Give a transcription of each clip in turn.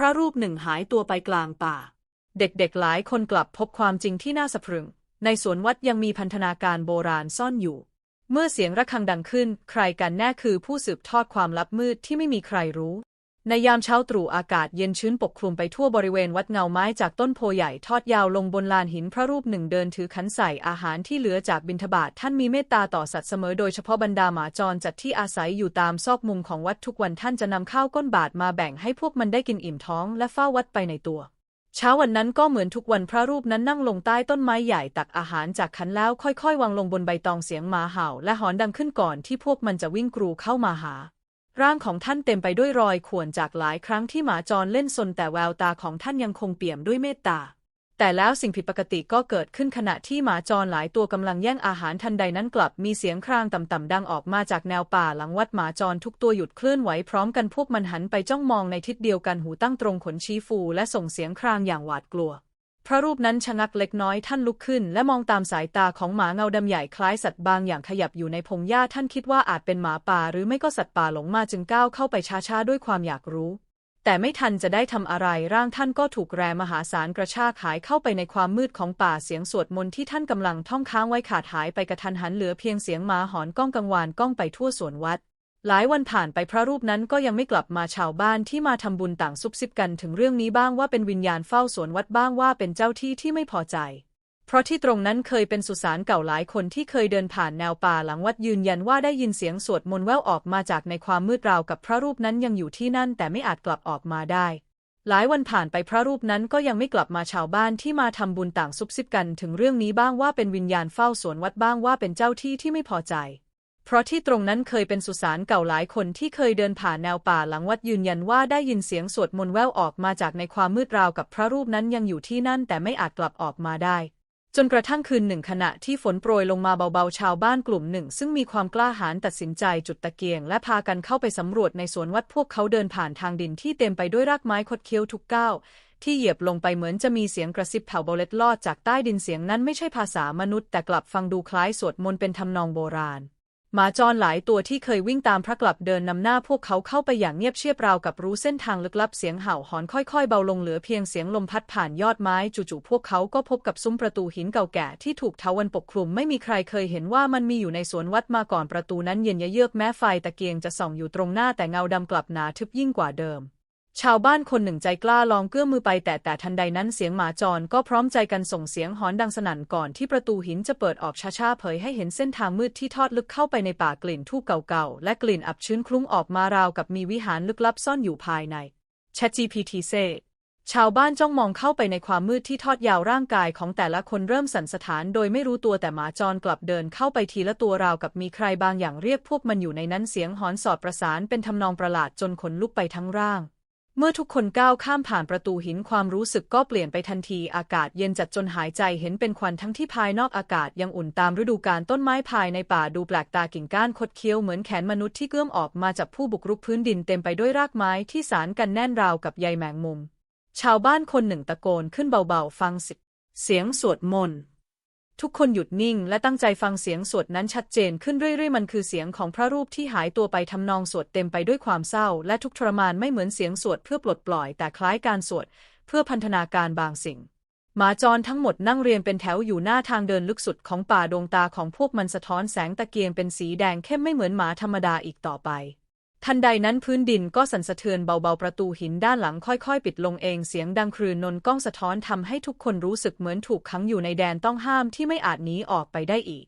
พระรูปหนึ่งหายตัวไปกลางป่า เด็กๆหลายคนกลับพบความจริงที่น่าสะพรึง ในสวนวัดยังมีพันธนาการโบราณซ่อนอยู่ เมื่อเสียงระฆังดังขึ้น ใครกันแน่คือผู้สืบทอดความลับมืดที่ไม่มีใครรู้ ในยามเช้าตรู่อากาศเย็นชื้นปกคลุมไปทั่วบริเวณวัดเงาไม้จากต้นโพใหญ่ทอดยาวลงบนลานหินพระรูปหนึ่งเดินถือขันใส่อาหารที่เหลือจากบิณฑบาตท่านมีเมตตาต่อสัตว์เสมอโดยเฉพาะบรรดาหมาจรจัดที่อาศัยอยู่ตามซอกมุมของวัดทุกวันท่านจะนำข้าวก้นบาทมาแบ่งให้พวกมันได้กินอิ่มท้องและเฝ้าวัดไปในตัว เช้าวันนั้นก็เหมือนทุกวันพระรูปนั้นนั่งลงใต้ต้นไม้ใหญ่ตักอาหารจากขันแล้วค่อยๆ วางลงบนใบตองเสียงหมาเห่า และหอนดังขึ้นก่อนที่พวกมันจะวิ่งกรูเข้ามาหา ร่างของท่านเต็มไปด้วยรอยข่วนจากหลายครั้งที่หมาจรเล่นซนแต่แววตาของท่านยังคงเปี่ยมด้วยเมตตา แต่แล้วสิ่งผิดปกติก็เกิดขึ้นขณะที่หมาจรหลายตัวกำลังแย่งอาหารทันใดนั้นกลับมีเสียงครางต่ำๆดังออกมาจากแนวป่าหลังวัดหมาจรทุกตัวหยุดเคลื่อนไหวพร้อมกันพวกมันหันไปจ้องมองในทิศเดียวกันหูตั้งตรงขนชี้ฟูและส่งเสียงครางอย่างหวาดกลัว พระรูปนั้นชะงักเล็กน้อยท่านลุกขึ้น และมองตามสายตาของหมาเงาดำใหญ่คล้ายสัตว์บางอย่างขยับอยู่ในพงหญ้าท่านคิดว่าอาจเป็นหมาป่าหรือไม่ก็สัตว์ป่าหลงมาจึงก้าวเข้าไปช้าๆด้วยความอยากรู้ แต่ไม่ทันจะได้ทำอะไรร่างท่านก็ถูกแรมหาศาลกระชากหายเข้าไปในความมืดของป่าเสียงสวดมนต์ที่ท่านกำลังท่องค้างไว้ขาดหายไปกระทันหันเหลือเพียงเสียงหมาหอนก้องกังวานก้องไปทั่วสวนวัด หลายวันผ่านไปพระรูปนั้นก็ยังไม่กลับมาชาวบ้านที่มาทำบุญต่างซุบซิบกันถึงเรื่องนี้บ้างว่าเป็นวิญญาณเฝ้าสวนวัดบ้างว่าเป็นเจ้าที่ที่ไม่พอใจ เพราะที่ตรงนั้นเคยเป็นสุสานเก่าหลายคนที่เคยเดินผ่านแนวป่าหลังวัดยืนยันว่าได้ยินเสียงสวดมนต์แว่วออกมาจากในความมืดราวกับพระรูปนั้นยังอยู่ที่นั่นแต่ไม่อาจกลับออกมาได้หลายวันผ่านไปพระรูปนั้นก็ยังไม่กลับมาชาวบ้านที่มาทำบุญต่างซุบซิบกันถึงเรื่องนี้บ้างว่าเป็นวิญญาณเฝ้าสวนวัดบ้างว่าเป็นเจ้าที่ที่ไม่พอใจ เพราะที่ตรงนั้นเคยเป็นสุสานเก่าหลายคนที่เคยเดินผ่านแนวป่าหลังวัดยืนยันว่าได้ยินเสียงสวดมนต์แว่วออกมาจากในความมืดราวกับพระรูปนั้นยังอยู่ที่นั่นแต่ไม่อาจกลับออกมาได้ จนกระทั่งคืนหนึ่งขณะที่ฝนโปรยลงมาเบาๆชาวบ้านกลุ่มหนึ่ง ซึ่งมีความกล้าหาญตัดสินใจจุดตะเกียง และพากันเข้าไปสำรวจในสวนวัดพวกเขาเดินผ่านทางดินที่เต็มไปด้วยรากไม้คดเคี้ยวทุกก้าวที่เหยียบลงไปเหมือนจะมีเสียงกระซิบแผ่วเบาเล็ดลอดจากใต้ดินเสียงนั้นไม่ใช่ภาษามนุษย์แต่กลับฟังดูคล้ายสวดมนต์เป็นทำนองโบราณ หมาจรหลายตัวที่เคยวิ่งตามพระกลับเดินนำหน้าพวกเขาเข้าไปอย่างเงียบเชียบราวกับรู้เส้นทางลึกลับเสียงเห่าหอนค่อยๆเบาลงเหลือเพียงเสียงลมพัดผ่านยอดไม้จู่ๆพวกเขาก็พบกับซุ้มประตูหินเก่าแก่ที่ถูกเทาวันปกคลุมไม่มีใครเคยเห็นว่ามันมีอยู่ในสวนวัดมาก่อนประตูนั้นเย็นเยือกแม้ไฟตะเกียงจะส่องอยู่ตรงหน้าแต่เงาดำกลับหนาทึบยิ่งกว่าเดิม ชาวบ้านคนหนึ่งใจกล้าลองเกื้อมือไปแต่แต่ทันใดนั้นเสียงหมาจรก็พร้อมใจกันส่งเสียงหอนดังสนั่นก่อนที่ประตูหินจะเปิดออกช้าๆเผยให้เห็นเส้นทางมืดที่ทอดลึกเข้าไปในป่ากลิ่นทูบเก่าๆ และกลิ่นอับชื้นคลุ้งออกมาราวกับมีวิหารลึกลับซ่อนอยู่ภายใน ChatGPT เซชาวบ้านจ้องมองเข้าไปในความมืดที่ทอดยาวร่างกายของแต่ละคนเริ่มสั่นสะท้านโดยไม่รู้ตัวแต่หมาจรกลับเดินเข้าไปทีละตัวราวกับมีใครบางอย่างเรียกพวกมันอยู่ในนั้นเสียงหอนสอดประสานเป็นทำนองประหลาดจนขนลุกไปทั้งร่าง เมื่อทุกคนก้าวข้ามผ่านประตูหินความรู้สึกก็เปลี่ยนไปทันทีอากาศเย็นจัดจนหายใจเห็นเป็นควันทั้งที่ภายนอกอากาศยังอุ่นตามฤดูกาลต้นไม้ภายในป่าดูแปลกตากิ่งก้านคดเคี้ยวเหมือนแขนมนุษย์ที่เกื้อมออกมาจากผู้บุกรุกพื้นดินเต็มไปด้วยรากไม้ที่สารกันแน่นราวกับใยแมงมุม ชาวบ้านคนหนึ่งตะโกนขึ้นเบาๆ ฟังสิเสียงสวดมนต์ ทุกคนหยุดนิ่งและตั้งใจฟังเสียงสวดนั้นชัดเจนขึ้นเรื่อยๆ มันคือเสียงของพระรูปที่หายตัวไปทำนองสวดเต็มไปด้วยความเศร้า และทุกทรมานไม่เหมือนเสียงสวดเพื่อปลดปล่อย แต่คล้ายการสวดเพื่อพันธนาการบางสิ่ง หมาจรทั้งหมดนั่งเรียงเป็นแถวอยู่หน้าทางเดินลึกสุดของป่าดวงตาของพวกมันสะท้อนแสงตะเกียงเป็นสีแดงเข้มไม่เหมือนหมาธรรมดาอีกต่อไป ทันใดนั้นพื้นดินก็สั่นสะเทือนเบาๆ ประตูหินด้านหลังค่อยๆ ปิดลงเองเสียงดังครืนนนก้องสะท้อนทำให้ทุกคนรู้สึกเหมือนถูกขังอยู่ในแดนต้องห้ามที่ไม่อาจหนีออกไปได้อีก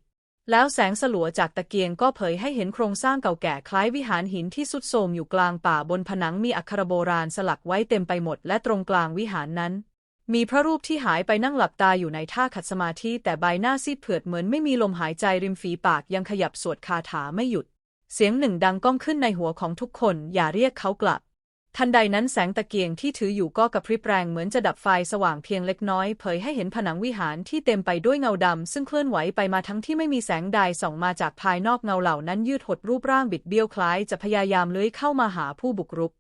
แล้วแสงสลัวจากตะเกียงก็เผยให้เห็นโครงสร้างเก่าแก่คล้ายวิหารหินที่สุดโทรมอยู่กลางป่าบนผนังมีอักขระโบราณสลักไว้เต็มไปหมด และตรงกลางวิหารนั้น มีพระรูปที่หายไปนั่งหลับตาอยู่ในท่าขัดสมาธิแต่ใบหน้าซีดเผือดเหมือนไม่มีลมหายใจริมฝีปากยังขยับสวดคาถาไม่หยุด เสียงหนึ่งดังก้องขึ้นในหัวของทุกคน อย่าเรียกเขากลับ ทันใดนั้นแสงตะเกียงที่ถืออยู่ก็กระพริบแรงเหมือนจะดับไฟสว่างเพียงเล็กน้อย เผยให้เห็นผนังวิหารที่เต็มไปด้วยเงาดำซึ่งเคลื่อนไหวไปมาทั้งที่ไม่มีแสงใดส่องมาจากภายนอกเงาเหล่านั้นยืดหดรูปร่างบิดเบี้ยวคล้ายจะพยายามเลื้อยเข้ามาหาผู้บุกรุก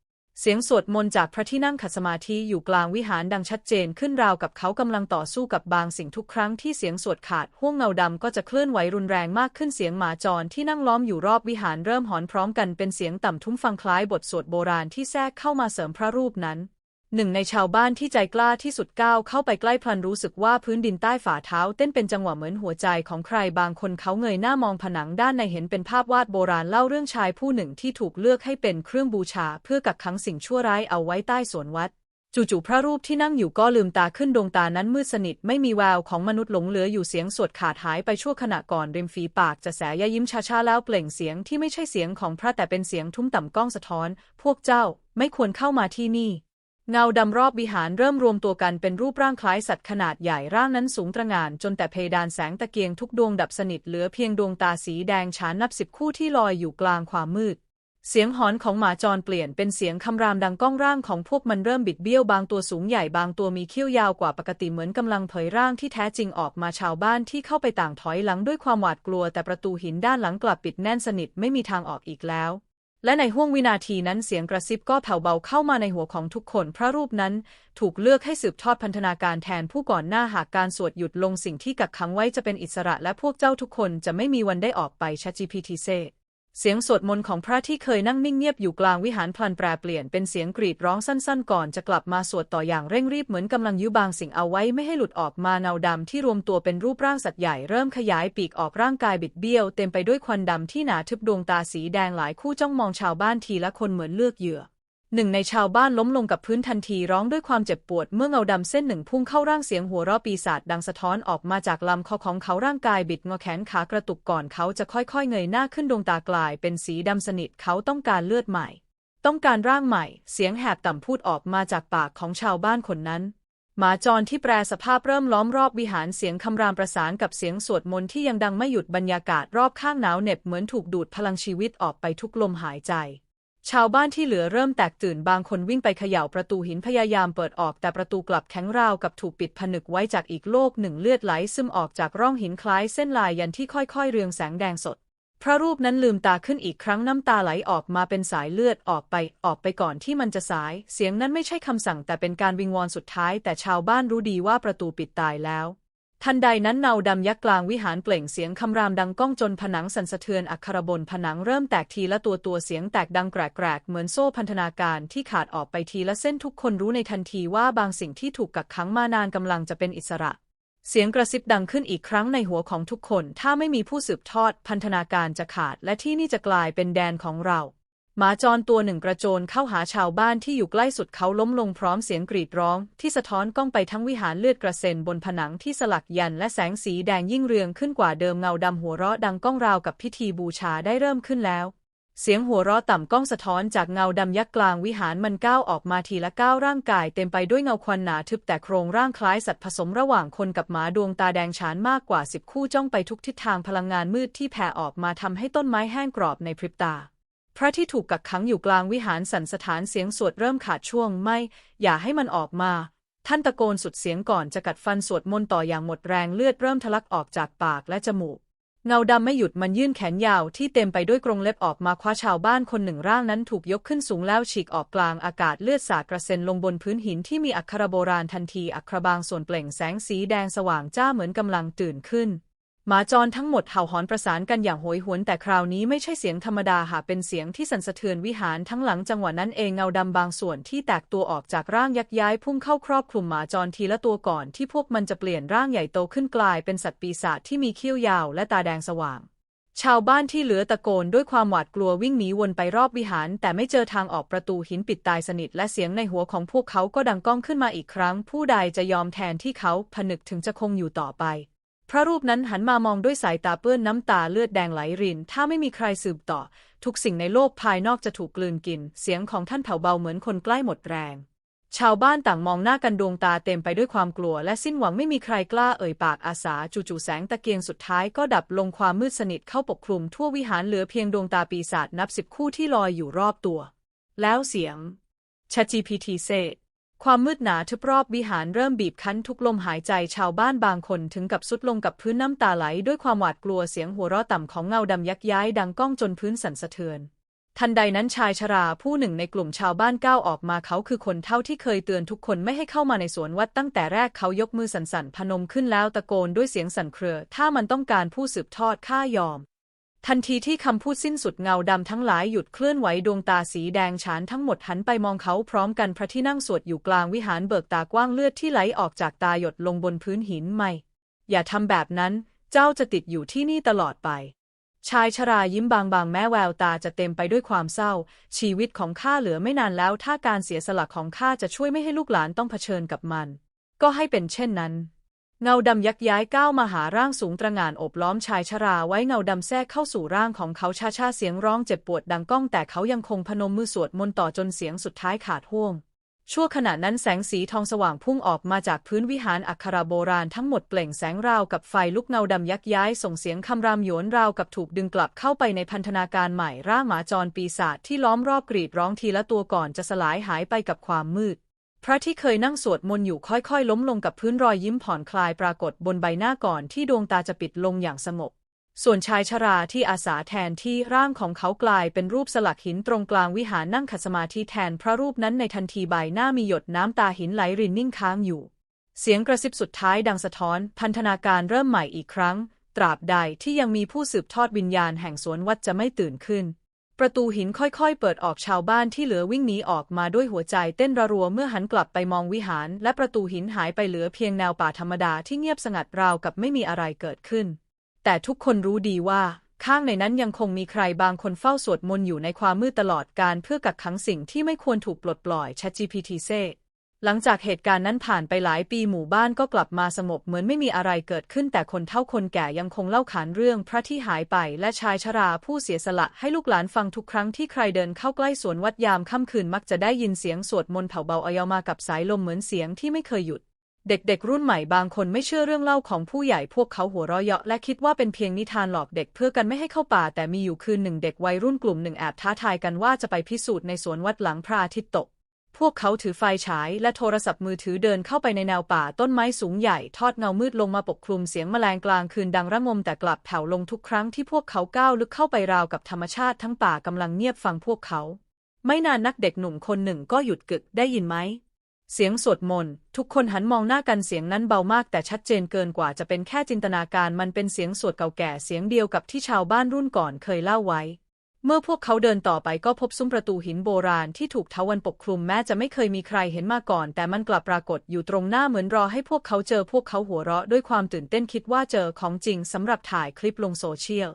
เสียงสวดมนต์จากพระที่นั่งขัดสมาธิอยู่กลางวิหารดังชัดเจนขึ้นราวกับเขากำลังต่อสู้กับบางสิ่งทุกครั้งที่เสียงสวดขาดห้วงเงาดำก็จะเคลื่อนไหวรุนแรงมากขึ้นเสียงหมาจรที่นั่งล้อมอยู่รอบวิหารเริ่มหอนพร้อมกันเป็นเสียงต่ำทุ้มฟังคล้ายบทสวดโบราณที่แทรกเข้ามาเสริมพระรูปนั้น หนึ่งในชาวบ้านที่ใจกล้าที่สุดก้าวเข้าไปใกล้พลันรู้สึกว่าพื้นดินใต้ฝ่าเท้าเต้นเป็นจังหวะเหมือนหัวใจของใครบางคนเขาเงยหน้ามองผนังด้านในเห็นเป็นภาพวาดโบราณเล่าเรื่องชายผู้หนึ่งที่ถูกเลือกให้เป็นเครื่องบูชาเพื่อกักขังสิ่งชั่วร้ายเอาไว้ใต้สวนวัดจู่ๆพระรูปที่นั่งอยู่ก็ลืมตาขึ้นดวงตานั้นมืดสนิทไม่มีแววของมนุษย์หลงเหลืออยู่เสียงสวดขาดหายไปชั่วขณะก่อนริมฝีปากจะแสยยิ้มช้าๆแล้วเปล่งเสียงที่ไม่ใช่เสียงของพระแต่เป็นเสียงทุ้มต่ำก้องสะท้อน พวกเจ้าไม่ควรเข้ามาที่นี่ เงาดำรอบวิหารเริ่มรวมตัวกันเป็นรูปร่างคล้ายสัตว์ขนาดใหญ่ร่างนั้นสูงตระหง่านจนแต่เพดานแสงตะเกียงทุกดวงดับสนิทเหลือเพียงดวงตาสีแดงฉานนับสิบคู่ที่ลอยอยู่กลางความมืด เสียงหอนของหมาจรเปลี่ยนเป็นเสียงคำรามดังก้องร่างของพวกมันเริ่มบิดเบี้ยวบางตัวสูงใหญ่บางตัวมีเขี้ยวยาวกว่าปกติเหมือนกำลังเผยร่างที่แท้จริงออกมาชาวบ้านที่เข้าไปต่างถอยหลังด้วยความหวาดกลัวแต่ประตูหินด้านหลังกลับปิดแน่นสนิทไม่มีทางออกอีกแล้ว และในห้วงวินาทีนั้นเสียงกระซิบก็แผ่วเบาเข้ามาในหัวของทุกคน พระรูปนั้นถูกเลือกให้สืบทอดพันธนาการแทนผู้ก่อนหน้าหากการสวดหยุดลงสิ่งที่กักขังไว้จะเป็นอิสระและพวกเจ้าทุกคนจะไม่มีวันได้ออกไปชัจีพีทีเซ เสียงสวดมนต์ของพระที่เคยนั่งนิ่งเงียบอยู่กลางวิหารพลันแปรเปลี่ยนเป็นเสียงกรีดร้องสั้นๆ ก่อนจะกลับมาสวดต่ออย่างเร่งรีบเหมือนกำลังยื้อบางสิ่งเอาไว้ไม่ให้หลุดออกมาเนาดำที่รวมตัวเป็นรูปร่างสัตว์ใหญ่เริ่มขยายปีกออกร่างกายบิดเบี้ยว เต็มไปด้วยควันดำที่หนาทึบดวงตาสีแดงหลายคู่จ้องมองชาวบ้านทีละคนเหมือนเลือกเหยื่อ หนึ่งในชาวบ้านล้มลงกับพื้นทันทีร้องด้วยความเจ็บปวดเมื่อเงาดำเส้นหนึ่งพุ่งเข้าร่างเสียงหัวเราะปีศาจดังสะท้อนออกมาจากลำคอของเขาร่างกายบิดงอแขนขากระตุกก่อนเขาจะค่อยๆเงยหน้าขึ้นดวงตากลายเป็นสีดำสนิทเขาต้องการเลือดใหม่ ต้องการร่างใหม่ เสียงแหบต่ำพูดออกมาจากปากของชาวบ้านคนนั้น หมาจรที่แปรสภาพเริ่มล้อมรอบวิหารเสียงคำรามประสานกับเสียงสวดมนต์ที่ยังดังไม่หยุดบรรยากาศรอบข้างหนาวเหน็บเหมือนถูกดูดพลังชีวิตออกไปทุกลมหายใจ ชาวบ้านที่เหลือเริ่มแตกตื่นบางคนวิ่งไปเขย่าประตูหินพยายามเปิดออกแต่ประตูกลับแข็งราวกับถูกปิดผนึกไว้จากอีกโลกหนึ่งเลือดไหลซึมออกจากร่องหินคล้ายเส้นลายยันที่ค่อยๆ เรืองแสงแดงสด พระรูปนั้นลืมตาขึ้นอีกครั้งน้ำตาไหลออกมาเป็นสายเลือดออกไป ออกไปก่อนที่มันจะสาย เสียงนั้นไม่ใช่คำสั่งแต่เป็นการวิงวอนสุดท้าย แต่ชาวบ้านรู้ดีว่าประตูปิดตายแล้ว ทันใดนั้นเนาดำยักษ์กลางวิหารเปล่งเสียงคำรามดังก้องจนผนังสั่นสะเทือนอักขระบนผนังเริ่มแตกทีละตัวตัวเสียงแตกดังแกรกๆเหมือนโซ่พันธนาการที่ขาดออกไปทีละเส้นทุกคนรู้ในทันทีว่าบางสิ่งที่ถูกกักขังมานานกำลังจะเป็นอิสระ เสียงกระซิบดังขึ้นอีกครั้งในหัวของทุกคน ถ้าไม่มีผู้สืบทอดพันธนาการจะขาด และที่นี่จะกลายเป็นแดนของเรา หมาจรตัวหนึ่งกระโจนเข้าหาชาวบ้านที่อยู่ใกล้สุดเขาล้มลงพร้อมเสียงกรีดร้อง ที่สะท้อนก้องไปทั้งวิหารเลือดกระเซ็นบนผนังที่สลักยันและแสงสีแดงยิ่งเรืองขึ้นกว่าเดิมเงาดำหัวเราะดังก้องราวกับพิธีบูชาได้เริ่มขึ้นแล้ว เสียงหัวเราะต่ำก้องสะท้อนจากเงาดำยักษ์กลางวิหารมันก้าวออกมาทีละก้าวร่างกายเต็มไปด้วยเงาควันหนาทึบแต่โครงร่างคล้ายสัตว์ผสมระหว่างคนกับหมาดวงตาแดงฉานมากกว่าสิบคู่จ้องไปทุกทิศทางพลังงานมืดที่แผ่ออกมาทำให้ต้นไม้แห้งกรอบในพริบตา พระที่ถูกกักขังอยู่กลางวิหารสันสถานเสียงสวดเริ่มขาดช่วงไม่ อย่าให้มันออกมา ท่านตะโกนสุดเสียงก่อนจะกัดฟันสวดมนต์ต่ออย่างหมดแรงเลือดเริ่มทะลักออกจากปากและจมูก เงาดำไม่หยุดมันยื่นแขนยาวที่เต็มไปด้วยกรงเล็บออกมาคว้าชาวบ้านคนหนึ่งร่างนั้นถูกยกขึ้นสูงแล้วฉีกออกกลางอากาศเลือดสาดกระเซ็นลงบนพื้นหินที่มีอักขระโบราณทันทีอักขระบางส่วนเปล่งแสงสีแดงสว่างจ้าเหมือนกำลังตื่นขึ้น หมาจรทั้งหมดเห่าหอนประสานกันอย่างโหยหวนแต่คราวนี้ไม่ใช่เสียงธรรมดาหากเป็นเสียงที่สั่นสะเทือนวิหารทั้งหลังจังหวะนั้นเองเงาดำบางส่วนที่แตกตัวออกจากร่างยักย้ายพุ่งเข้าครอบคลุมหมาจรทีละตัวก่อนที่พวกมันจะเปลี่ยนร่างใหญ่โตขึ้นกลายเป็นสัตว์ปีศาจที่มีเขี้ยวยาวและตาแดงสว่าง ชาวบ้านที่เหลือตะโกนด้วยความหวาดกลัววิ่งหนีวนไปรอบวิหาร แต่ไม่เจอทางออกประตูหินปิดตายสนิทและเสียงในหัวของพวกเขาก็ดังก้องขึ้นมาอีกครั้ง ผู้ใดจะยอมแทนที่เขาผนึกถึงจะคงอยู่ต่อไป พระรูปนั้นหันมามองด้วยสายตาเปื้อนน้ำตาเลือดแดงไหลริน ถ้าไม่มีใครสืบต่อ ทุกสิ่งในโลกภายนอกจะถูกกลืนกิน เสียงของท่านแผ่วเบาเหมือนคนใกล้หมดแรง ชาวบ้านต่างมองหน้ากันดวงตาเต็มไปด้วยความกลัว และสิ้นหวังไม่มีใครกล้าเอ่ยปากอาสา จู่ๆแสงตะเกียงสุดท้ายก็ดับลงความมืดสนิทเข้าปกคลุม ทั่ววิหารเหลือเพียงดวงตาปีศาจนับสิบคู่ที่ลอยอยู่รอบตัว แล้วเสียง ChatGPT เซ ความมืดหนาทึบรอบวิหารเริ่มบีบคั้นทุกลมหายใจชาวบ้านบางคนถึงกับสุดลงกับพื้นน้ำตาไหลด้วยความหวาดกลัวเสียงหัวเราะต่ำของเงาดำยักย้ายดังก้องจนพื้นสั่นสะเทือน ทันใดนั้นชายชราผู้หนึ่งในกลุ่มชาวบ้านก้าวออกมาเขาคือคนเท่าที่เคยเตือนทุกคนไม่ให้เข้ามาในสวนวัดตั้งแต่แรกเขายกมือสั่นๆพนมขึ้นแล้วตะโกนด้วยเสียงสั่นเครือ ถ้ามันต้องการผู้สืบทอดข้ายอม ทันทีที่คำพูดสิ้นสุดเงาดำทั้งหลายหยุดเคลื่อนไหวดวงตาสีแดงฉานทั้งหมดหันไปมองเขาพร้อมกันพระที่นั่งสวดอยู่กลางวิหารเบิกตากว้างเลือดที่ไหลออกจากตาหยดลงบนพื้นหินไม่ อย่าทำแบบนั้น เจ้าจะติดอยู่ที่นี่ตลอดไป ชายชรายิ้มบางๆ แม้แววตาจะเต็มไปด้วยความเศร้า ชีวิตของข้าเหลือไม่นานแล้ว ถ้าการเสียสละของข้าจะช่วยไม่ให้ลูกหลานต้องเผชิญกับมัน ก็ให้เป็นเช่นนั้น เงาดำยักย้ายก้าวมาหาร่างสูงตระหง่านอบล้อมชายชราไว้เงาดำแทรกเข้าสู่ร่างของเขาชาชาเสียงร้องเจ็บปวดดังก้องแต่เขายังคงพนมมือสวดมนต์ต่อจนเสียงสุดท้ายขาดห่วง ชั่วขณะนั้นแสงสีทองสว่างพุ่งออกมาจากพื้นวิหารอัคราโบราณทั้งหมดเปล่งแสงราวกับไฟลุกเงาดำยักย้ายส่งเสียงคำรามหยวนราวกับถูกดึงกลับเข้าไปในพันธนาการใหม่ร่างหมาจรปีศาจที่ล้อมรอบกรีดร้องทีละตัวก่อนจะสลายหายไปกับความมืด พระที่เคยนั่งสวดมนต์อยู่ค่อยๆ ล้มลงกับพื้นรอยยิ้มผ่อนคลายปรากฏบนใบหน้าก่อนที่ดวงตาจะปิดลงอย่างสงบส่วนชายชราที่อาสาแทนที่ร่างของเขากลายเป็นรูปสลักหินตรงกลางวิหารนั่งขัดสมาธิแทนพระรูปนั้นในทันทีใบหน้ามีหยดน้ำตาหินไหลรินนิ่งค้างอยู่ เสียงกระซิบสุดท้ายดังสะท้อน พันธนาการเริ่มใหม่อีกครั้ง ตราบใดที่ยังมีผู้สืบทอดวิญญาณแห่งสวนวัดจะไม่ตื่นขึ้น ประตูหินค่อยๆ เปิดออกชาวบ้านที่เหลือวิ่งหนีออกมาด้วยหัวใจเต้นระรัวเมื่อหันกลับไปมองวิหาร และประตูหินหายไปเหลือเพียงแนวป่าธรรมดาที่เงียบสงัดราวกับไม่มีอะไรเกิดขึ้น แต่ทุกคนรู้ดีว่า ข้างในนั้นยังคงมีใครบางคนเฝ้าสวดมนต์อยู่ในความมืดตลอดการเพื่อกักขังสิ่งที่ไม่ควรถูกปลดปล่อย ChatGPT เซ หลังจากเหตุการณ์นั้นผ่านไปหลายปีหมู่บ้านก็กลับมาสงบเหมือนไม่มีอะไรเกิดขึ้นแต่คนเฒ่าคนแก่ยังคงเล่าขานเรื่องพระที่หายไปและชายชราผู้เสียสละให้ลูกหลานฟังทุกครั้งที่ใครเดินเข้าใกล้สวนวัดยามค่ำคืนมักจะได้ยินเสียงสวดมนต์เผาเบาอายมากับสายลมเหมือนเสียงที่ไม่เคยหยุด เด็กๆ รุ่นใหม่บางคนไม่เชื่อเรื่องเล่าของผู้ใหญ่พวกเขาหัวเราะเยาะและคิดว่าเป็นเพียงนิทานหลอกเด็กเพื่อกันไม่ให้เข้าป่าแต่มีอยู่คืนหนึ่งเด็กวัยรุ่นกลุ่มหนึ่งแอบท้าทายกันว่าจะไปพิสูจน์ในสวนวัดหลังพระอาทิตย์ตก พวกเขาถือไฟฉายและโทรศัพท์มือถือเดินเข้าไปในแนวป่าต้นไม้สูงใหญ่ทอดเงามืดลงมาปกคลุมเสียงแมลงกลางคืนดังระงมแต่กลับแผ่วลงทุกครั้งที่พวกเขาก้าวลึกเข้าไปราวกับธรรมชาติทั้งป่ากำลังเงียบฟังพวกเขา ไม่นานนักเด็กหนุ่มคนหนึ่งก็หยุดกึกได้ยินไหม เสียงสวดมนต์ทุกคนหันมองหน้ากันเสียงนั้นเบามากแต่ชัดเจนเกินกว่าจะเป็นแค่จินตนาการมันเป็นเสียงสวดเก่าแก่เสียงเดียวกับที่ชาวบ้านรุ่นก่อนเคยเล่าไว้ เมื่อพวกเขาเดินต่อไปก็พบซุ้มประตูหินโบราณที่ถูกเถาวันปกคลุมแม้จะไม่เคยมีใครเห็นมาก่อน แต่มันกลับปรากฏอยู่ตรงหน้าเหมือนรอให้พวกเขาเจอพวกเขาหัวเราะด้วยความตื่นเต้นคิดว่าเจอของจริงสำหรับถ่ายคลิปลงโซเชียล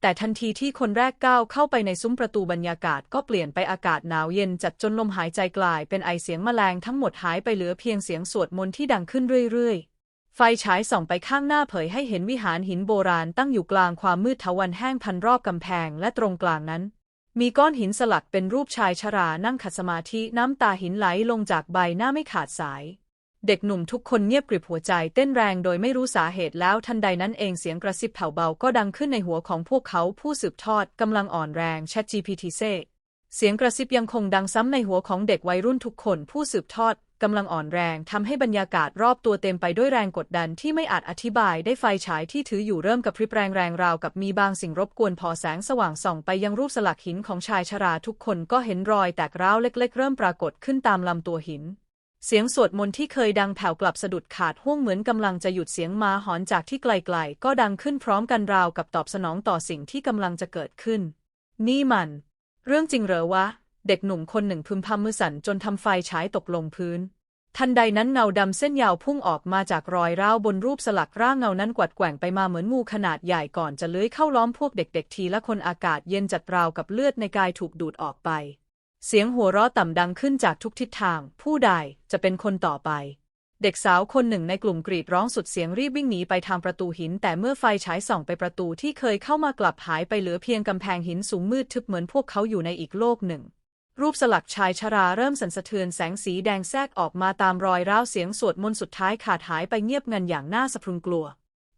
แต่ทันทีที่คนแรกก้าวเข้าไปในซุ้มประตูบรรยากาศก็เปลี่ยนไปอากาศหนาวเย็นจัดจนลมหายใจกลายเป็นไอเสียงแมลงทั้งหมดหายไปเหลือเพียงเสียงสวดมนต์ที่ดังขึ้นเรื่อยๆ ไฟฉายส่องไปข้างหน้าเผยให้เห็นวิหารหินโบราณตั้งอยู่กลางความมืดทวันแห้งพันรอบกำแพงและตรงกลางนั้น มีก้อนหินสลักเป็นรูปชายชรานั่งขัดสมาธิน้ำตาหินไหลลงจากใบหน้าไม่ขาดสาย เด็กหนุ่มทุกคนเงียบกริบหัวใจเต้นแรงโดยไม่รู้สาเหตุแล้วทันใดนั้นเองเสียงกระซิบแผ่วเบาก็ดังขึ้นในหัวของพวกเขาผู้สืบทอดกำลังอ่อนแรง ChatGPT เซเสียงกระซิบยังคงดังซ้ำในหัวของเด็กวัยรุ่นทุกคนผู้สืบทอด กำลังอ่อนแรงทำให้บรรยากาศรอบตัวเต็มไปด้วยแรงกดดันที่ไม่อาจอธิบายได้ไฟฉายที่ถืออยู่เริ่มกับพริบแรงแรงราวกับมีบางสิ่งรบกวนพอแสงสว่างส่องไปยังรูปสลักหินของชายชราทุกคนก็เห็นรอยแตกร้าวเล็ก ๆ เริ่มปรากฏขึ้นตามลำตัวหิน เสียงสวดมนต์ที่เคยดังแผ่วกลับสะดุดขาดห่วงเหมือนกำลังจะหยุดเสียงมาหอนจากที่ไกลๆก็ดังขึ้นพร้อมกันราวกับตอบสนองต่อสิ่งที่กำลังจะเกิดขึ้น นี่มัน เรื่องจริงเหรอวะ เด็กหนุ่มคนหนึ่งพึมพำมือสั่นจนทำไฟฉายตกลงพื้น ทันใดนั้นเงาดำเส้นยาวพุ่งออกมาจากรอยร้าวบนรูปสลักร่างเงานั้นกวัดแกว่งไปมาเหมือนงูขนาดใหญ่ก่อนจะเลื้อยเข้าล้อมพวกเด็กๆทีละคนอากาศเย็นจัดราวกับเลือดในกายถูกดูดออกไป เสียงหัวเราะต่ำดังขึ้นจากทุกทิศทาง ผู้ใดจะเป็นคนต่อไปเด็กสาวคนหนึ่งในกลุ่มกรีดร้องสุดเสียงรีบวิ่งหนีไปทางประตูหิน แต่เมื่อไฟฉายส่องไปประตูที่เคยเข้ามากลับหายไปเหลือเพียงกำแพงหินสูงมืดทึบเหมือนพวกเขาอยู่ในอีกโลกหนึ่ง รูปสลักชายชราเริ่มสั่นสะเทือนแสงสีแดงแทรกออกมาตามรอยร้าวเสียงสวดมนต์สุดท้ายขาดหายไปเงียบงันอย่างน่าสะพรึงกลัว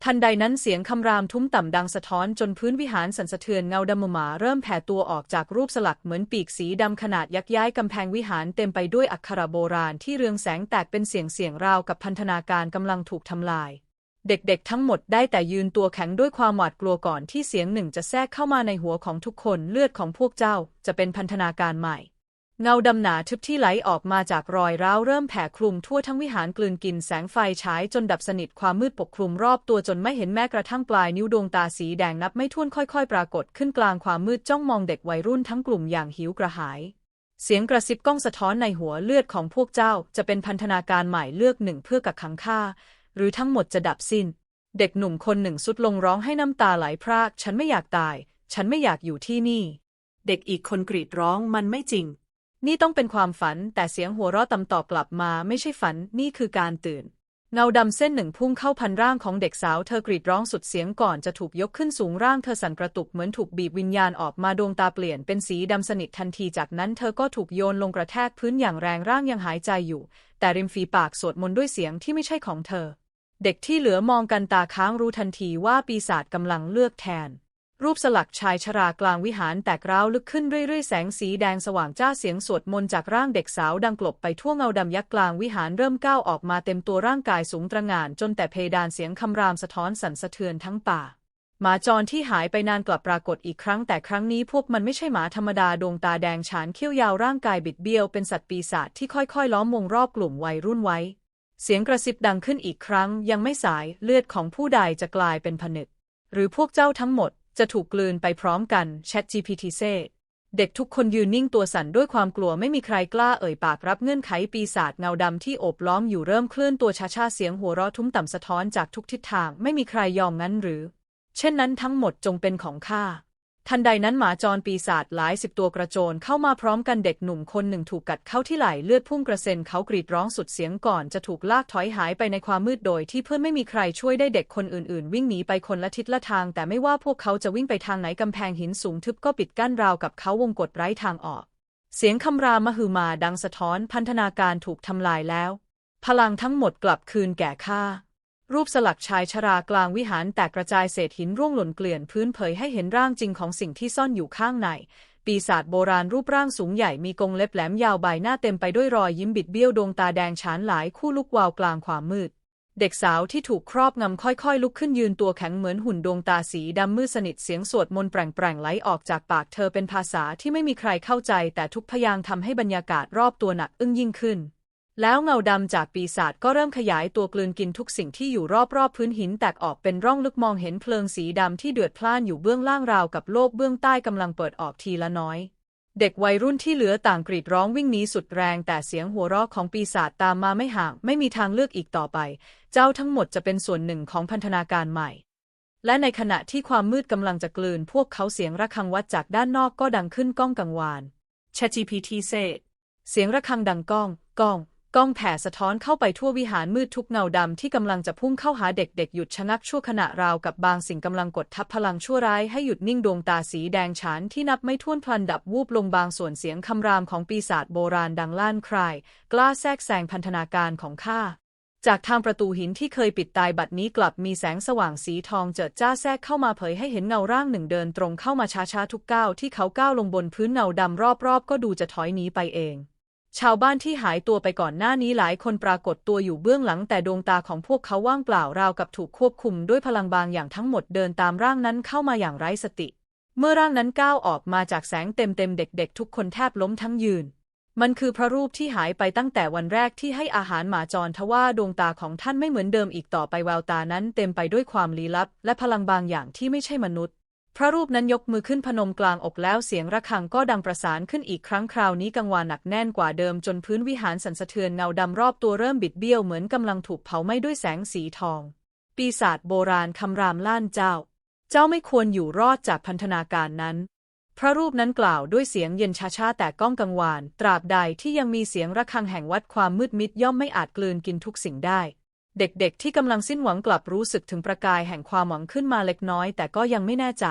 ทันใดนั้นเสียงคำรามทุ้มต่ำดังสะท้อนจนพื้นวิหารสั่นสะเทือนเงาดำหมาเริ่มแผ่ตัวออกจากรูปสลักเหมือนปีกสีดำขนาดยักษ์ย้ายกำแพงวิหารเต็มไปด้วยอักขระโบราณที่เรืองแสงแตกเป็นเสียงเสียงราวกับพันธนาการกำลังถูกทำลาย เด็กๆทั้งหมดได้แต่ยืนตัวแข็งด้วยความหวาดกลัวก่อนที่เสียงหนึ่งจะแทรกเข้ามาในหัวของทุกคนเลือดของพวกเจ้าจะเป็นพันธนาการใหม่ เงาดำหนาทึบที่ไหลออกมาจากรอยร้าวเริ่มแผ่คลุมทั่วทั้งวิหารกลืนกินแสงไฟฉายจนดับสนิทความมืดปกคลุมรอบตัวจนไม่เห็นแม้กระทั่งปลายนิ้วดวงตาสีแดงนับไม่ถ้วนค่อยๆ ปรากฏขึ้นกลางความมืดจ้องมองเด็กวัยรุ่นทั้งกลุ่มอย่างหิวกระหาย เสียงกระซิบก้องสะท้อนในหัวเลือดของพวกเจ้าจะเป็นพันธนาการใหม่เลือกหนึ่งเพื่อกักขังข้า หรือทั้งหมดจะดับสิ้น เด็กหนุ่มคนหนึ่งสุดลงร้องให้น้ำตาไหลพราก ฉันไม่อยากตาย ฉันไม่อยากอยู่ที่นี่ เด็กอีกคนกรีดร้องมันไม่จริง นี่ต้องเป็นความฝันแต่เสียงหัวเราะตำตอบกลับมาไม่ใช่ฝันนี่คือการตื่น เงาดำเส้นหนึ่งพุ่งเข้าพันร่างของเด็กสาวเธอกรีดร้องสุดเสียงก่อนจะถูกยกขึ้นสูงร่างเธอสั่นกระตุกเหมือนถูกบีบวิญญาณออกมาดวงตาเปลี่ยนเป็นสีดำสนิททันทีจากนั้นเธอก็ถูกโยนลงกระแทกพื้นอย่างแรงร่างยังหายใจอยู่ แต่ริมฝีปากสวดมนต์ด้วยเสียงที่ไม่ใช่ของเธอ เด็กที่เหลือมองกันตาค้างรู้ทันทีว่าปีศาจกำลังเลือกแทน รูปสลักชายชรากลางวิหารแตกร้าวลึกขึ้นเรื่อยๆ แสงสีแดงสว่างจ้าเสียงสวดมนต์จากร่างเด็กสาวดังกลบไปทั่วเงาดำยักษ์กลางวิหารเริ่มก้าวออกมาเต็มตัวร่างกายสูงตระหง่าน จนแต่เพดานเสียงคำรามสะท้อนสั่นสะเทือนทั้งป่าหมาจรที่หายไปนานกลับปรากฏอีกครั้งแต่ครั้งนี้พวกมันไม่ใช่หมาธรรมดาดวงตาแดงฉานเขี้ยวยาวร่างกายบิดเบี้ยวเป็นสัตว์ปีศาจที่ค่อยๆ ล้อมวงรอบกลุ่มวัยรุ่นไว้ เสียงกระซิบดังขึ้นอีกครั้ง ยังไม่สายเลือดของผู้ใดจะกลายเป็นผนึก หรือพวกเจ้าทั้งหมด จะถูกกลืนไปพร้อมกัน ChatGPT เซเด็กทุกคนยืนนิ่งตัวสั่นด้วยความกลัวไม่มีใครกล้าเอ่ยปากรับเงื่อนไขปีศาจเงาดำที่โอบล้อมอยู่เริ่มเคลื่อนตัวช้าๆเสียงหัวเราะทุ้มต่ำสะท้อนจากทุกทิศทางไม่มีใครยอมงั้นหรือ เช่นนั้นทั้งหมดจงเป็นของข้า ทันใดนั้นหมาจรปีศาจหลายสิบตัวกระโจนเข้ามาพร้อมกันเด็กหนุ่มคนหนึ่งถูกกัดเข้าที่ไหล่เลือดพุ่งกระเซ็นเขากรีดร้องสุดเสียงก่อนจะถูกลากถอยหายไปในความมืดโดยที่เพื่อนไม่มีใครช่วยได้เด็กคนอื่นๆ วิ่งหนีไปคนละทิศละทาง แต่ไม่ว่าพวกเขาจะวิ่งไปทางไหนกำแพงหินสูงทึบก็ปิดกั้นราวกับเขาวงกฏไร้ทางออก เสียงคำรามมหือมาดังสะท้อนพันธนาการถูกทำลายแล้ว พลังทั้งหมดกลับคืนแก่ข้า รูปสลักชายชรากลางวิหารแตกกระจายเศษหินร่วงหล่นเกลื่อนพื้นเผยให้เห็นร่างจริงของสิ่งที่ซ่อนอยู่ข้างใน ปีศาจโบราณรูปร่างสูงใหญ่มีกรงเล็บแหลมยาวใบหน้าเต็มไปด้วยรอยยิ้มบิดเบี้ยวดวงตาแดงฉานหลายคู่ลุกวาวกลางความมืด เด็กสาวที่ถูกครอบงำค่อยๆ ลุกขึ้นยืนตัวแข็งเหมือนหุ่นดวงตาสีดำมืดสนิทเสียงสวดมนต์แปลงๆไหลออกจากปากเธอเป็นภาษาที่ไม่มีใครเข้าใจ แต่ทุกพยางค์ทำให้บรรยากาศรอบตัวหนักอึ้งยิ่งขึ้น แล้วเงาดำจากปีศาจก็เริ่มขยายตัวกลืนกินทุกสิ่งที่อยู่รอบๆพื้นหินแตกออกเป็นร่องลึกมองเห็นเพลิงสีดำที่เดือดพล่านอยู่เบื้องล่างราวกับโลกเบื้องใต้กำลังเปิดออกทีละน้อย เด็กวัยรุ่นที่เหลือต่างกรีดร้องวิ่งหนีสุดแรงแต่เสียงหัวเราะของปีศาจตามมาไม่ห่างไม่มีทางเลือกอีกต่อไป เจ้าทั้งหมดจะเป็นส่วนหนึ่งของพันธนาการใหม่ และในขณะที่ความมืดกำลังจะกลืน พวกเขาเสียงระฆังวัดจากด้านนอกก็ดังขึ้นก้องกังวาน ChatGPT เซเสียงระฆังดังก้องก้อง กล้องแผ่สะท้อนเข้าไปทั่ววิหารมืดทุกเงาดำที่กำลังจะพุ่งเข้าหาเด็กๆ หยุดชะงักชั่วขณะราวกับบางสิ่งกำลังกดทับพลังชั่วร้ายให้หยุดนิ่งดวงตาสีแดงฉานที่นับไม่ถ้วนพลันดับวูบลงบางส่วนเสียงคำรามของปีศาจโบราณดังลั่นคราย กล้าแทรกแซงพันธนาการของข้าจากทางประตูหินที่เคยปิดตายบัดนี้กลับมีแสงสว่างสีทองเจิดจ้าแทรกเข้ามาเผยให้เห็นเงาร่างหนึ่งเดินตรงเข้ามาช้าๆทุกก้าวที่เขาก้าวลงบนพื้นเงาดำรอบๆ ก็ดูจะถอยหนีไปเอง ชาวบ้านที่หายตัวไปก่อนหน้านี้หลายคนปรากฏตัวอยู่เบื้องหลังแต่ดวงตาของพวกเขาว่างเปล่าราวกับถูกควบคุมด้วยพลังบางอย่างทั้งหมดเดินตามร่างนั้นเข้ามาอย่างไร้สติ เมื่อร่างนั้นก้าวออกมาจากแสงเต็มๆเด็กๆ ทุกคนแทบล้มทั้งยืน มันคือพระรูปที่หายไปตั้งแต่วันแรกที่ให้อาหารหมาจรทว่าดวงตาของท่านไม่เหมือนเดิมอีกต่อไปแววตานั้นเต็มไปด้วยความลี้ลับ และพลังบางอย่างที่ไม่ใช่มนุษย์ พระรูปนั้นยกมือขึ้นพนมกลางอกแล้วเสียงระฆังก็ดังประสานขึ้นอีกครั้งคราวนี้กังวานหนักแน่นกว่าเดิมจนพื้นวิหารสั่นสะเทือนเงาดำรอบตัวเริ่มบิดเบี้ยวเหมือนกำลังถูกเผาไหม้ด้วยแสงสีทอง ปีศาจโบราณคำรามล่านเจ้า เจ้าไม่ควรอยู่รอดจากพันธนาการนั้น พระรูปนั้นกล่าวด้วยเสียงเย็นช้าๆแต่ก้องกังวาน ตราบใดที่ยังมีเสียงระฆังแห่งวัดความมืดมิดย่อมไม่อาจกลืนกินทุกสิ่งได้ เด็กๆ ที่กำลังสิ้นหวังกลับรู้สึกถึงประกายแห่งความหวังขึ้นมาเล็กน้อย แต่ก็ยังไม่แน่ใจ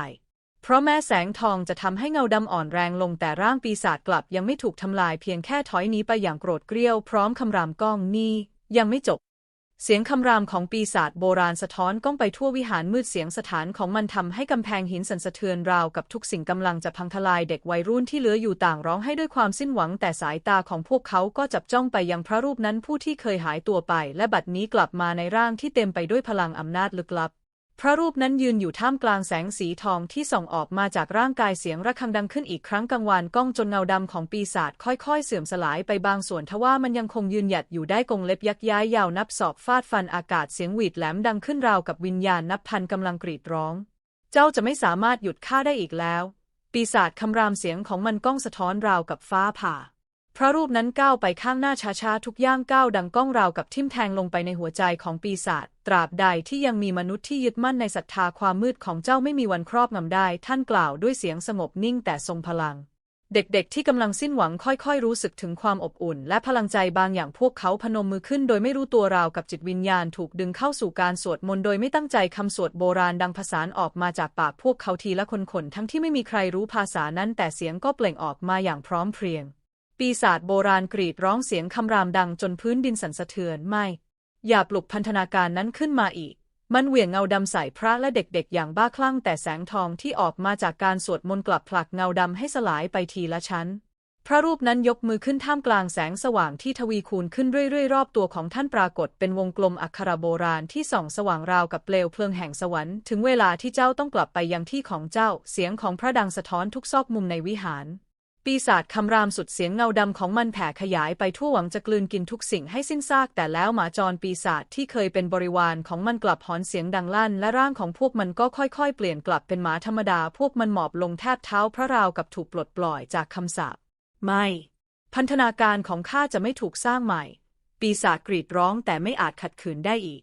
เพราะแม้แสงทองจะทำให้เงาดำอ่อนแรงลงแต่ร่างปีศาจกลับยังไม่ถูกทำลายเพียงแค่ถอยหนีไปอย่างโกรธเกรี้ยวพร้อมคำรามก้องนี่ยังไม่จบ เสียงคำรามของปีศาจโบราณสะท้อนก้องไปทั่ววิหารมืดเสียงสถานของมันทำให้กำแพงหินสั่นสะเทือนราวกับทุกสิ่งกำลังจะพังทลายเด็กวัยรุ่นที่เหลืออยู่ต่างร้องให้ด้วยความสิ้นหวังแต่สายตาของพวกเขาก็จับจ้องไปยังพระรูปนั้นผู้ที่เคยหายตัวไป และบัดนี้กลับมาในร่างที่เต็มไปด้วยพลังอำนาจลึกลับ พระรูปนั้นยืนอยู่ท่ามกลางแสงสีทองที่ส่องออกมาจากร่างกายเสียงระฆังดังขึ้นอีกครั้งกังวานก้องจนเงาดำของปีศาจค่อยๆ เสื่อมสลายไปบางส่วนทว่ามันยังคงยืนหยัดอยู่ได้กงเล็บยักย้ายยาวนับศอกฟาดฟันอากาศเสียงหวีดแหลมดังขึ้นราวกับวิญญาณนับพันกำลังกรีดร้อง เจ้าจะไม่สามารถหยุดข้าได้อีกแล้ว ปีศาจคำรามเสียงของมันก้องสะท้อนราวกับฟ้าผ่า พระรูปนั้นก้าวไปข้างหน้าช้าๆทุกย่างก้าวดังก้องราวกับทิ่มแทงลงไปในหัวใจของปีศาจ ตราบใดที่ยังมีมนุษย์ที่ยึดมั่นในศรัทธาความมืดของเจ้าไม่มีวันครอบงำได้ ท่านกล่าวด้วยเสียงสงบนิ่งแต่ทรงพลัง เด็กๆ ที่กำลังสิ้นหวังค่อยๆ รู้สึกถึงความอบอุ่น และพลังใจบางอย่างพวกเขาพนมมือขึ้น โดยไม่รู้ตัวราวกับจิตวิญญาณถูกดึงเข้าสู่การสวดมนต์โดยไม่ตั้งใจคำสวดโบราณดังผสานออกมาจากปากพวกเขาทีละคนๆทั้งที่ไม่มีใครรู้ภาษานั้นแต่เสียงก็เปล่งออกมาอย่างพร้อมเพรียงปีศาจโบราณกรีดร้องเสียงคำรามดังจนพื้นดินสั่นสะเทือนไม่ อย่าปลุกพันธนาการนั้นขึ้นมาอีก มันเหวี่ยงเงาดำใส่พระและเด็กๆ อย่างบ้าคลั่งแต่แสงทองที่ออกมาจากการสวดมนต์กลับผลักเงาดำให้สลายไปทีละชั้น พระรูปนั้นยกมือขึ้นท่ามกลางแสงสว่างที่ทวีคูณขึ้นเรื่อยๆ รอบตัวของท่านปรากฏเป็นวงกลมอักขระโบราณที่ส่องสว่างราวกับเปลวเพลิงแห่งสวรรค์ถึงเวลาที่เจ้าต้องกลับไปยังที่ของเจ้า เสียงของพระดังสะท้อนทุกซอกมุมในวิหาร ปีศาจคำรามสุดเสียงเงาดำของมันแผ่ขยายไปทั่วหวังจะกลืนกินทุกสิ่งให้สิ้นซาก แต่แล้วหมาจรปีศาจที่เคยเป็นบริวารของมันกลับหอนเสียงดังลั่น และร่างของพวกมันก็ค่อยๆ เปลี่ยนกลับเป็นหมาธรรมดา พวกมันหมอบลงแทบเท้าพระราวกับถูกปลดปล่อยจากคำสาปไม่ พันธนาการของข้าจะไม่ถูกสร้างใหม่ ปีศาจกรีดร้องแต่ไม่อาจขัดขืนได้อีก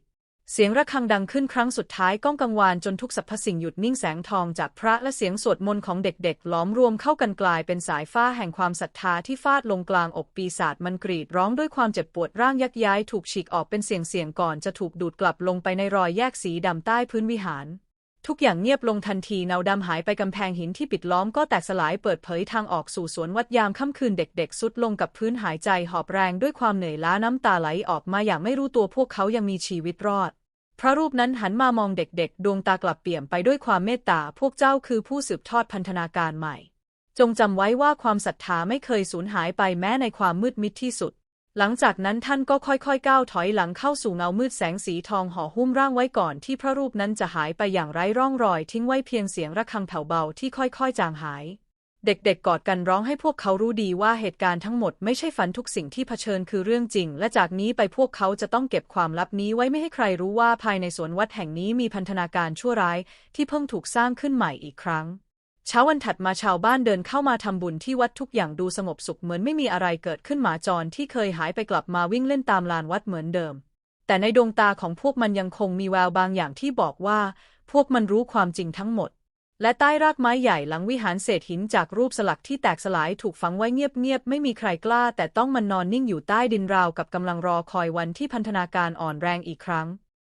เสียงระฆังดังขึ้นครั้งสุดท้ายก้องกังวานจนทุกสรรพสิ่งหยุดนิ่งแสงทองจากพระและเสียงสวดมนต์ของเด็กๆ ล้อมรวมเข้ากันกลายเป็นสายฟ้าแห่งความศรัทธาที่ฟาดลงกลางอกปีศาจมันกรีดร้องด้วยความเจ็บปวดร่างยักย้ายถูกฉีกออกเป็นเสียงๆก่อนจะถูกดูดกลับลงไปในรอยแยกสีดำใต้พื้นวิหาร ทุกอย่างเงียบลงทันทีเนาดำหายไปกำแพงหินที่ปิดล้อมก็แตกสลายเปิดเผยทางออกสู่สวนวัดยามค่ำคืนเด็กๆ สุดลงกับพื้นหายใจหอบแรงด้วยความเหนื่อยล้าน้ำตาไหลออกมาอย่างไม่รู้ตัวพวกเขายังมีชีวิตรอด พระรูปนั้นหันมามองเด็กๆ ดวงตากลับเปี่ยมไปด้วยความเมตตาพวกเจ้าคือผู้สืบทอดพันธนาการใหม่ จงจำไว้ว่าความศรัทธาไม่เคยสูญหายไปแม้ในความมืดมิดที่สุด หลังจากนั้นท่านก็ค่อยๆ ก้าวถอยหลังเข้าสู่เงามืดแสงสีทองห่อหุ้มร่างไว้ก่อนที่พระรูปนั้นจะหายไปอย่างไร้ร่องรอยทิ้งไว้เพียงเสียงระฆังแผ่วเบาที่ค่อยๆ จางหาย เด็กๆ กอดกันร้องให้พวกเขารู้ดีว่าเหตุการณ์ทั้งหมดไม่ใช่ฝันทุกสิ่งที่เผชิญคือเรื่องจริง และจากนี้ไปพวกเขาจะต้องเก็บความลับนี้ไว้ไม่ให้ใครรู้ว่าภายในสวนวัดแห่งนี้มีพันธนาการชั่วร้ายที่เพิ่งถูกสร้างขึ้นใหม่อีกครั้ง เช้าวันถัดมาชาวบ้านเดินเข้ามาทำบุญที่วัดทุกอย่างดูสงบสุขเหมือนไม่มีอะไรเกิดขึ้นหมาจรที่เคยหายไปกลับมาวิ่งเล่นตามลานวัดเหมือนเดิม แต่ในดวงตาของพวกมันยังคงมีแววบางอย่างที่บอกว่า พวกมันรู้ความจริงทั้งหมด และใต้รากไม้ใหญ่หลังวิหารเศษหินจากรูปสลักที่แตกสลายถูกฝังไว้เงียบๆไม่มีใครกล้า แต่ต้องมันนอนนิ่งอยู่ใต้ดินราวกับกำลังรอคอยวันที่พันธนาการอ่อนแรงอีกครั้ง